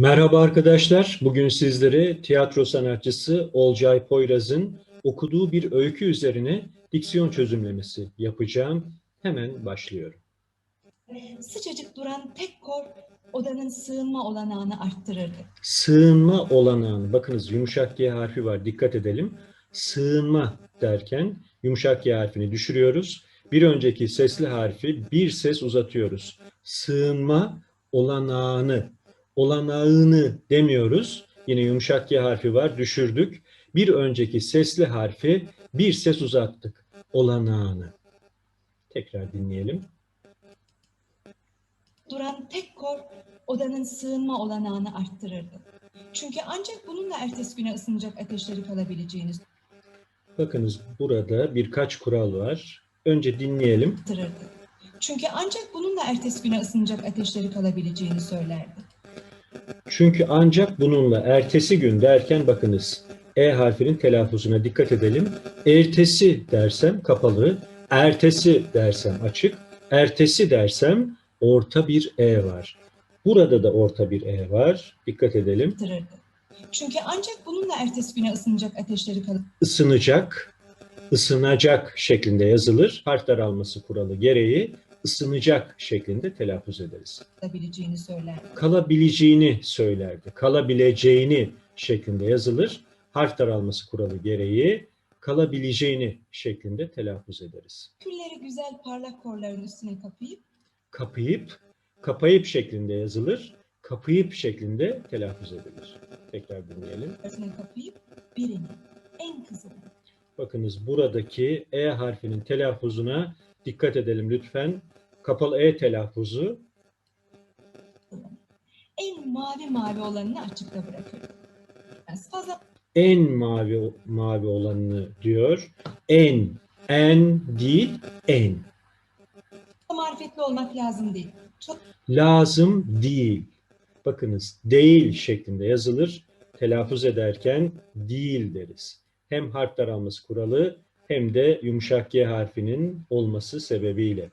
Merhaba arkadaşlar. Bugün sizlere tiyatro sanatçısı Olcay Poyraz'ın okuduğu bir öykü üzerine diksiyon çözümlemesi yapacağım. Hemen başlıyorum. Sıcacık duran tek kor odanın sığınma olanağını arttırırdı. Sığınma olanağını, bakınız yumuşak G harfi var dikkat edelim. Sığınma derken yumuşak G harfini düşürüyoruz. Bir önceki sesli harfi bir ses uzatıyoruz. Sığınma olanağını, olanağını demiyoruz. Yine yumuşak G harfi var düşürdük. Bir önceki sesli harfi bir ses uzattık. Olanağını. Tekrar dinleyelim. Duran tek kor odanın sığınma olanağını arttırırdı. Çünkü ancak bununla ertesi güne ısınacak ateşleri kalabileceğini Bakınız burada birkaç kural var. Önce dinleyelim. arttırırdı. Çünkü ancak bununla ertesi güne ısınacak ateşleri kalabileceğini söylerdi. Çünkü ancak bununla ertesi gün derken bakınız E harfinin telaffuzuna dikkat edelim. Ertesi dersem kapalı, ertesi dersem açık, ertesi dersem orta bir E var. Burada da orta bir E var. Dikkat edelim. Çünkü ancak bununla ertesi güne ısınacak ateşleri Isınacak, ısınacak şeklinde yazılır. Harf daralması kuralı gereği ısınacak şeklinde telaffuz ederiz. kalabileceğini söylerdi. kalabileceğini söylerdi. Kalabileceğini şeklinde yazılır. Harf daralması kuralı gereği kalabileceğini şeklinde telaffuz ederiz. Külleri güzel parlak korların üstüne kapayıp Kapayıp, kapayıp şeklinde yazılır. Kapayıp şeklinde telaffuz edilir. Tekrar dinleyelim. üstüne kapayıp birini en kızını Bakınız buradaki E harfinin telaffuzuna dikkat edelim lütfen. Kapalı E telaffuzu en mavi mavi olanını açıkta bırakır. Yani fazla en mavi mavi olanını diyor. En, en değil, en. marifetli olmak lazım değil. Çok lazım değil. Bakınız değil şeklinde yazılır. Telaffuz ederken değil deriz. Hem harf daralması kuralı hem de yumuşak G harfinin olması sebebiyle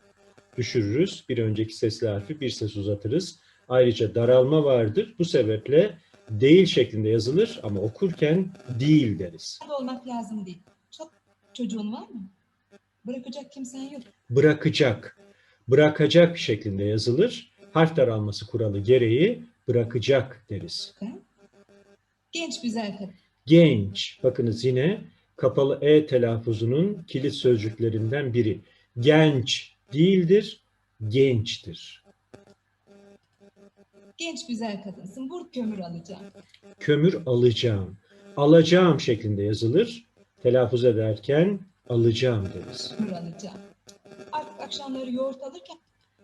düşürürüz. Bir önceki sesli harfi bir ses uzatırız. Ayrıca daralma vardır. Bu sebeple değil şeklinde yazılır ama okurken değil deriz. olmak lazım değil. Çok çocuğun var mı? Bırakacak kimsen yok. Bırakacak, bırakacak şeklinde yazılır. Harf daralması kuralı gereği bırakacak deriz. Genç güzel kadın. Genç. Bakınız yine kapalı E telaffuzunun kilit sözcüklerinden biri. Genç değildir, gençtir. Genç güzel kadınsın. Vur kömür alacağım. Kömür alacağım. Alacağım şeklinde yazılır. Telaffuz ederken alacağım deriz. Kömür alacağım. Artık akşamları yoğurt alırken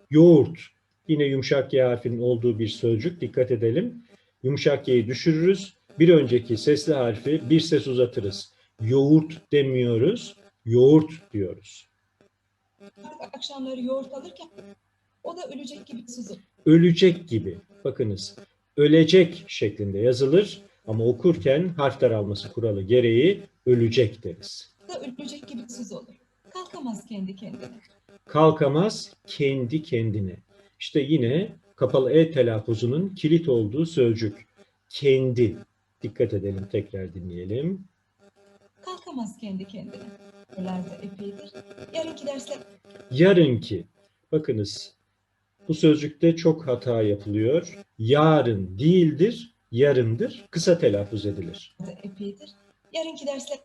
Yoğurt. Yine yumuşak G harfinin olduğu bir sözcük. Dikkat edelim. Yumuşak G'yi düşürürüz. Bir önceki sesli harfi bir ses uzatırız. Yoğurt demiyoruz. Yoğurt diyoruz. akşamları yoğurt alırken o da ölecek gibi susuz. ölecek gibi. Bakınız ölecek şeklinde yazılır ama okurken harf daralması kuralı gereği ölecek deriz. O da ölecek gibi susuz olur. Kalkamaz kendi kendine. Kalkamaz kendi kendine. İşte yine kapalı E telaffuzunun kilit olduğu sözcük. Kendi. Dikkat edelim tekrar dinleyelim. Kalkamaz kendi kendine. De epeydir. Yarınki dersler Yarınki. Bakınız bu sözcükte çok hata yapılıyor. Yarın değildir, yarındır. Kısa telaffuz edilir. epeydir. Yarınki dersler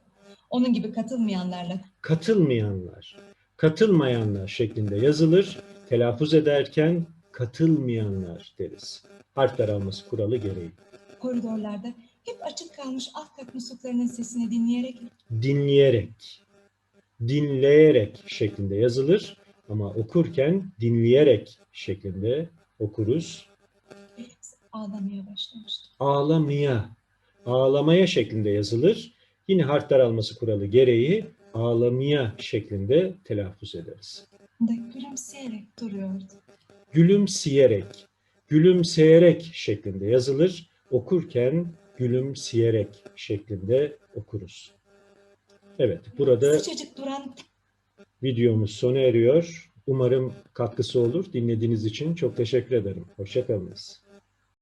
onun gibi katılmayanlarla katılmayanlar, katılmayanlar şeklinde yazılır. Telaffuz ederken katılmayanlar deriz. Harf daralması kuralı gereği. koridorlarda hep açık kalmış alt kat musluklarının sesini dinleyerek Dinleyerek, dinleyerek şeklinde yazılır ama okurken dinleyerek şeklinde okuruz. ağlamaya başlamıştı. Ağlamaya, ağlamaya şeklinde yazılır. Yine harf daralması kuralı gereği ağlamaya şeklinde telaffuz ederiz. Da gülümseyerek duruyordu. gülümseyerek, gülümseyerek şeklinde yazılır. Okurken gülümseyerek şeklinde okuruz. Evet, burada Sıcacık duran videomuz sona eriyor. Umarım katkısı olur. Dinlediğiniz için çok teşekkür ederim. Hoşçakalınız.